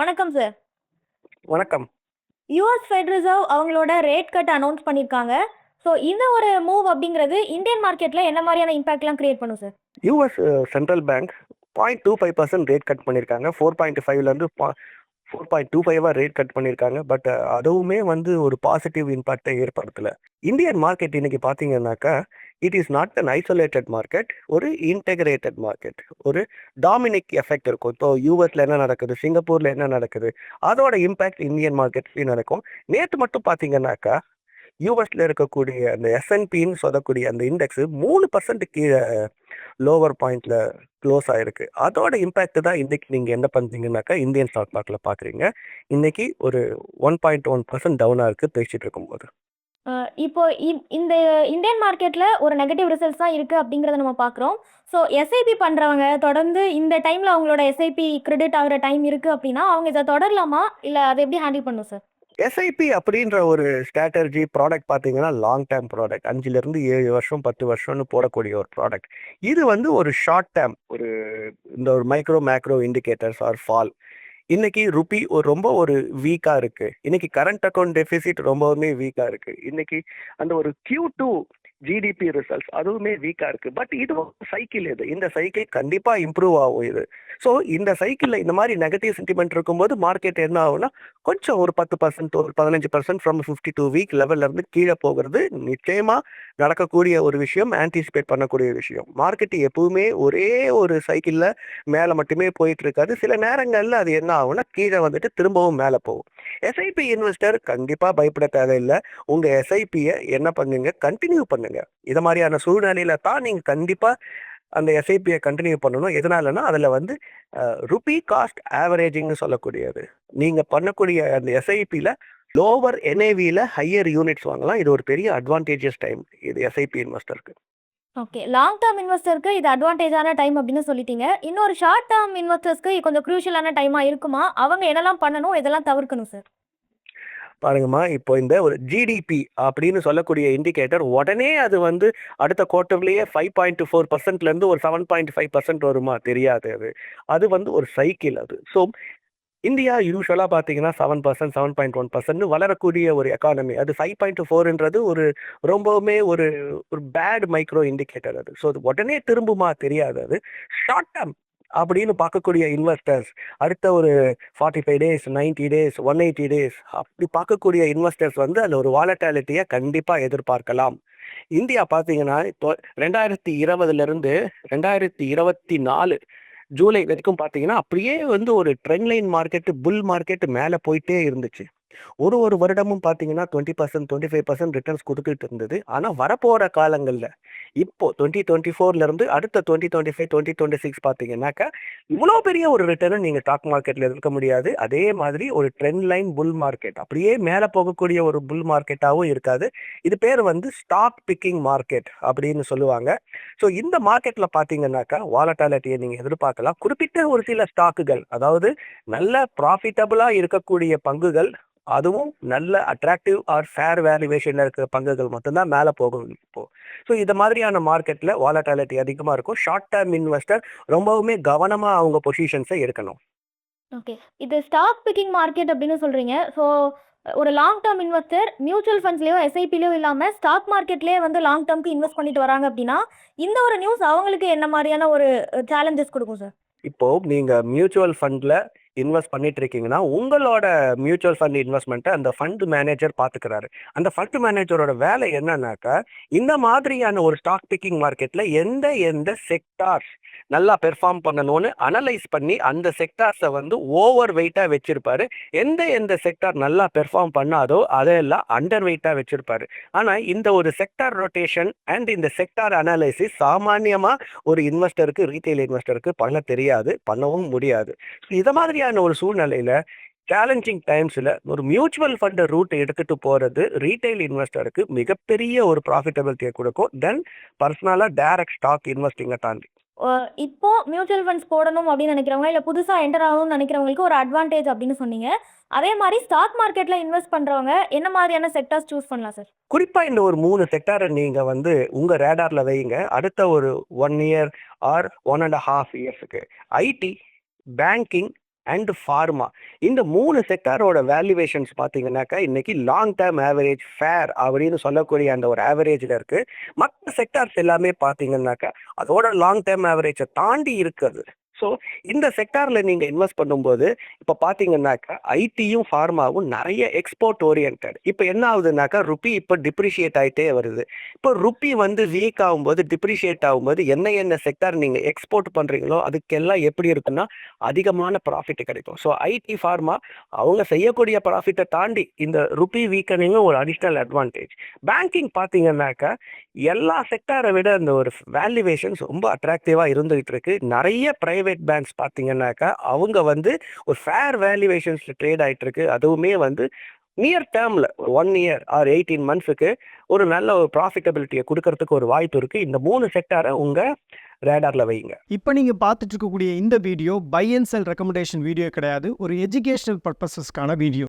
வணக்கம் சார். வணக்கம். US Fed reserve அவங்களோட ரேட் கட் அனௌன்ஸ் பண்ணியிருக்காங்க. ஸோ இந்த ஒரு மூவ் அப்படிங்கிறது இந்தியன் மார்க்கெட்ல என்ன மாரியான இம்பாக்ட்லாம் கிரியேட் பண்ணும் sir? US central bank 0.25% rate cut பண்ணியிருக்காங்க. 4.5லேருந்து பா 4.25ஆ ரேட் கட் பண்ணியிருக்காங்க. பட் அதுவுமே வந்து ஒரு பாசிட்டிவ் இம்பாக்ட்டை ஏற்படுத்தல. இந்தியன் மார்க்கெட் இன்னைக்கு பார்த்தீங்கன்னாக்கா, it is not an isolated market. ஒரு இன்டெகிரேட்டட் மார்க்கெட். ஒரு டாமினிக் எஃபெக்ட் இருக்கும். இப்போ யூஎஸ்ல என்ன நடக்குது? சிங்கப்பூர்ல என்ன நடக்குது? அதோட இம்பாக்ட் இந்தியன் மார்க்கெட்லையும் நடக்கும். நேற்று மட்டும் பார்த்தீங்கன்னாக்கா, யூஎஸ்ல இருக்கக்கூடிய அந்த எஸ்என்பின்னு சொல்லக்கூடிய அந்த இண்டெக்ஸ் மூணு பர்சன்ட் கீழே லோவர் பாயிண்ட்ல க்ளோஸ் ஆயிருக்கு. அதோட இம்பாக்ட் தான் இன்னைக்கு நீங்க என்ன பண்றீங்கன்னாக்கா, இந்தியன் ஸ்டாக் மார்க்கெட்ல பார்க்குறீங்க. இன்னைக்கு ஒரு 1.1% டவுனா இருக்கு பேசிட்டு இருக்கும்போது. அ இப்போ இந் இந்த இந்தியன் மார்க்கெட்ல ஒரு நெகட்டிவ் ரிசல்ட்ஸ் தான் இருக்கு அப்படிங்கிறத நம்ம பார்க்குறோம். ஸோ எஸ்ஐபி பண்றவங்க தொடர்ந்து இந்த டைம்ல அவங்களோட எஸ்ஐபி கிரெடிட் ஆகுற டைம் இருக்கு அப்படின்னா, அவங்க இத தொடரலாமா? இல்ல அத எப்படி ஹேண்டில் பண்ணும் சார்? எஸ்ஐபி அப்படின்ற ஒரு ஸ்ட்ராட்டஜி ப்ராடக்ட் பார்த்தீங்கன்னா, லாங் டேர்ம் ப்ராடக்ட். 5லேருந்து 7 வருஷம், 10 வருஷம்னு போடக்கூடிய ஒரு ப்ராடக்ட். இது வந்து ஒரு ஷார்ட் டேர்ம் ஒரு இந்த ஒரு micro, macro indicators are fall. இன்னைக்கு ரூபி ஒரு ரொம்ப ஒரு வீக்காக இருக்கு. இன்னைக்கு கரண்ட் அக்கௌண்ட் டெஃபிசிட் ரொம்பவுமே வீக்காக இருக்கு. இன்னைக்கு அந்த ஒரு Q2 ஜிடிபி ரிசல்ட்ஸ் அதுவுமே வீக்காக இருக்குது பட் இது ஒரு சைக்கிள் இது. இந்த சைக்கிள் கண்டிப்பாக இம்ப்ரூவ் ஆகும் இது. ஸோ இந்த சைக்கிளில் இந்த மாதிரி நெகட்டிவ் சென்டிமெண்ட் இருக்கும்போது மார்க்கெட் என்ன ஆகும்னா, கொஞ்சம் ஒரு 10% ஒரு 15% ஃப்ரம் 52 வீக் லெவல்லேருந்து கீழே போகிறது நிச்சயமாக நடக்கக்கூடிய ஒரு விஷயம். ஆன்டிசிபேட் பண்ணக்கூடிய விஷயம். மார்க்கெட் எப்பவுமே ஒரே ஒரு சைக்கிளில் மேலே மட்டுமே போயிட்டு இருக்காது. சில நேரங்களில் அது என்ன ஆகும்னா, கீழே வந்துட்டு திரும்பவும் மேலே போகும். எஸ்ஐபி இன்வெஸ்டர் கண்டிப்பாக பயப்பட தேவையில்லை உங்கள் எஸ்ஐபியை என்ன பண்ணுங்க, கண்டினியூ பண்ணுங்க. இத மாதிரியான சூழ்நிலையில தான் நீங்க கண்டிப்பா அந்த எஸ்ஐபியை கண்டினியூ பண்ணணும். எதனாலன்னா, அதுல வந்து ருபி காஸ்ட் ஆவரேஜிங்ன்னு சொல்லக்கூடியது. நீங்க பண்ணக்கூடிய அந்த எஸ்ஐபியில் லோவர் என்ஏவியில் ஹையர் யூனிட்ஸ் வாங்கலாம். இது ஒரு பெரிய அட்வான்டேஜஸ் டைம். இது எஸ்ஐபி இன்வெஸ்டருக்கு. ஓகே. லாங் டேர்ம் இன்வெஸ்டருக்கு இது அட்வான்டேஜான டைம் அப்படின்னு சொல்லிட்டீங்க. இன்னொரு ஷார்ட் டேர்ம் இன்வெஸ்டர்ஸ்க்கு கொஞ்சம் க்ரூஷியலான டைமாக இருக்குமா? அவங்க என்னலாம் பண்ணணும்? இதெல்லாம் தவிர்க்கணும் சார்? பாருங்கம்மா, இப்போ இந்த ஒரு ஜிடிபி அப்படின்னு சொல்லக்கூடிய இண்டிகேட்டர் உடனே அது வந்து அடுத்த கோவ்டிலேயே ஃபைவ் பாயிண்ட் ஃபோர் பர்சன்ட்லேருந்து ஒரு 7.5% வருமா? தெரியாது அது. அது வந்து ஒரு சைக்கிள் அது. ஸோ இந்தியா யூஸ்வலாக பார்த்தீங்கன்னா seven percent seven point one percent வளரக்கூடிய ஒரு எக்கானமி. அது 5.4ன்றது ஒரு ரொம்பவுமே ஒரு ஒரு பேட் மைக்ரோ இண்டிகேட்டர் அது. ஸோ அது உடனே திரும்புமா? தெரியாது அது. ஷார்ட் டேர்ம் அப்படின்னு பார்க்கக்கூடிய இன்வெஸ்டர்ஸ் அடுத்த ஒரு 45 டேஸ், 90 டேஸ், 180 டேஸ் அப்படி பார்க்கக்கூடிய இன்வெஸ்டர்ஸ் வந்து அதில் ஒரு வாலட்டாலிட்டியை கண்டிப்பாக எதிர்பார்க்கலாம். இந்தியா பார்த்தீங்கன்னா, இப்போ 2020லேருந்து 2024 ஜூலை வரைக்கும் பார்த்தீங்கன்னா, அப்படியே வந்து ஒரு trend line market bull market மேலே போயிட்டே இருந்துச்சு. ஒரு ஒரு வருடமும் பார்த்தீங்கன்னா 20%, 25% ரிட்டர்ன்ஸ் கொடுத்துட்டு இருந்தது. ஆனால் வரப்போகிற காலங்களில் இப்போ 2024லேருந்து அடுத்த 2025, 2026 பார்த்தீங்கன்னாக்கா, இவ்வளோ பெரிய ஒரு ரிட்டர்ன் நீங்க ஸ்டாக் மார்க்கெட்ல இருக்க முடியாது. அதே மாதிரி ஒரு ட்ரெண்ட் லைன் புல் மார்க்கெட் அப்படியே மேல போகக்கூடிய ஒரு புல் மார்க்கெட்டாகவும் இருக்காது. இது பேர் வந்து ஸ்டாக் பிக்கிங் மார்க்கெட் அப்படின்னு சொல்லுவாங்க. ஸோ இந்த மார்க்கெட்ல பார்த்தீங்கன்னாக்கா, வாலட்டாலிட்டியை நீங்க எதிர்பார்க்கலாம். குறிப்பிட்ட ஒரு சில ஸ்டாக்குகள் அதாவது நல்ல ப்ராஃபிட்டபுளாக இருக்கக்கூடிய பங்குகள், அதுவும் நல்ல அட்ராக்டிவ் ஆர் ஃபேர் வேல்யூவேஷன்ல இருக்கிற பங்குகள் மட்டும் தான் மேல போகும் இப்போ. ஸோ இந்த மாதிரியான மார்க்கெட்ல வாலட்டாலிட்டி அதிகமா இருக்கும். ஷார்ட் டெர்ம் இன்வெஸ்டர் ரொம்பவுமே கவனமா அவங்க பொசிஷன்ஸ எடுக்கணும். ஓகே. இது ஸ்டாக் பிக்கிங் மார்க்கெட் அப்படின்னு சொல்றீங்க. ஸோ ஒரு லாங் டெர்ம் இன்வெஸ்டர் மியூச்சுவல் ஃபண்ட்ஸ்லயோ, எஸ்ஐபிலயோ இல்லாம ஸ்டாக் மார்க்கெட்லயே வந்து லாங் டெர்ம்க்கு இன்வெஸ்ட் பண்ணிட்டு வராங்க அப்படின்னா, இந்த ஒரு நியூஸ் அவங்களுக்கு என்ன மாரியான ஒரு சேலஞ்சஸ் குடுக்கும் சார்? இப்போ நீங்க மியூச்சுவல் ஃபண்ட்ல இன்வெஸ்ட் பண்ணிட்டு இருக்கீங்கன்னா, உங்களோட மியூச்சுவல் ஃபண்ட் இன்வெஸ்ட்மெண்ட்டை அந்த ஃபண்ட் மேனேஜர் பார்த்துக்கிறாரு. அந்த ஃபண்ட் மேனேஜரோட வேலை என்னன்னாக்கா, இந்த மாதிரியான ஒரு ஸ்டாக் பிக்கிங் மார்க்கெட்ல எந்த எந்த செக்டார்ஸ் நல்லா பெர்ஃபார்ம் பண்ணணும்னு அனலைஸ் பண்ணி அந்த செக்டார்ஸை வந்து ஓவர் வெயிட்டா வச்சிருப்பாரு. எந்த எந்த செக்டார் நல்லா பெர்ஃபார்ம் பண்ணாதோ அதையெல்லாம் அண்டர் வெயிட்டா வச்சிருப்பாரு. ஆனா இந்த ஒரு செக்டார் ரொட்டேஷன் அண்ட் இந்த செக்டார் அனாலிசிஸ் சாமானியமா ஒரு இன்வெஸ்டருக்கு, ரீட்டைல் இன்வெஸ்டருக்கு பண்ண தெரியாது. பண்ணவும் முடியாது. இத மாதிரியான ஒரு சூழ்நிலையில சேலஞ்சிங் டைம்ஸ்ல ஒரு மியூச்சுவல் ஃபண்ட் ரூட் எடுத்துட்டு போறது ரீட்டெயில் இன்வெஸ்டருக்கு மிகப்பெரிய ஒரு ப்ராஃபிட்டபிலிட்டிய குடுக்கும். தென் பர்சனலா டைரக்ட் ஸ்டாக் இன்வெஸ்டிங்க தாண்டி. இப்போ மியூச்சுவல் ஃபண்ட்ஸ் போடணும் அப்படின்னு நினைக்கிறவங்க, இல்ல புதுசா என்டர் ஆகணும்னு நினைக்கிறவங்களுக்கு ஒரு அட்வான்டேஜ் அப்படின்னு சொன்னீங்க. அதே மாரி ஸ்டாக் மார்க்கெட்ல இன்வெஸ்ட் பண்றவங்க என்ன மாதிரியான செக்டார்ஸ் சூஸ் பண்ணலாம் சார்? குறிப்பா இந்த ஒரு 3 செக்டார நீங்க வந்து உங்க ரேடார்ல வையுங்க. அடுத்த ஒரு 1 இயர் ஆர் 1 1/2 இயர்ஸ்க்கு. ஐடி, பேங்கிங் அண்ட் ஃபார்மா இந்த மூணு செக்டாரோட வேல்யூவேஷன்ஸ் பார்த்தீங்கன்னாக்கா இன்னைக்கு லாங் டேர்ம் ஆவரேஜ் ஃபேர் அப்படின்னு சொல்லக்கூடிய அந்த ஒரு ஆவரேஜில் இருக்குது மற்ற செக்டார்ஸ் எல்லாமே பார்த்தீங்கன்னாக்கா அதோட லாங் டேர்ம் ஆவரேஜை தாண்டி இருக்கிறது. ஸோ இந்த செக்டாரில் நீங்கள் இன்வெஸ்ட் பண்ணும்போது இப்போ பார்த்தீங்கன்னாக்கா ஐடியும் ஃபார்மாவும் நிறைய எக்ஸ்போர்ட் ஓரியன்ட் இப்போ என்ன ஆகுதுனாக்கா ருப்பி இப்போ டிப்ரிஷியேட் ஆகிட்டே வருது. இப்போ ருப்பி வந்து வீக் ஆகும்போது டிப்ரிஷியேட் ஆகும்போது என்ன என்ன செக்டார் நீங்கள் எக்ஸ்போர்ட் பண்ணுறீங்களோ அதுக்கெல்லாம் எப்படி இருக்குன்னா அதிகமான ப்ராஃபிட் கிடைக்கும். ஸோ ஐடி ஃபார்மா அவங்க செய்யக்கூடிய ப்ராஃபிட்டை தாண்டி இந்த ருப்பி வீக்கனிங்கும் ஒரு அடிஷ்னல் அட்வான்டேஜ் பேங்கிங் பார்த்தீங்கன்னாக்கா எல்லா செக்டாரை விட இந்த ஒரு வேல்யூவேஷன்ஸ் ரொம்ப அட்ராக்டிவாக இருந்துகிட்டு இருக்கு நிறைய ப்ரைவேட் பேங்க்ஸ் பார்த்தீங்கன்னாக்கா அவங்க வந்து ஒரு ஃபேர் வேல்யூவேஷன்ஸில் ட்ரேட் ஆகிட்டு இருக்கு அதுவுமே வந்து நியர் டேர்மில் ஒரு ஒன் இயர் ஆர் எயிட்டீன் மந்த்ஸுக்கு ஒரு நல்ல ஒரு ப்ராஃபிட்டபிலிட்டியை கொடுக்கறதுக்கு ஒரு வாய்ப்பு இருக்குது இந்த மூணு செக்டாரை உங்கள் ரேடாரில் வைங்க. இப்போ நீங்கள் பார்த்துட்டு இருக்கக்கூடிய இந்த video buy and sell recommendation video கிடையாது. ஒரு எஜுகேஷனல் பர்பஸஸ்க்கான வீடியோ.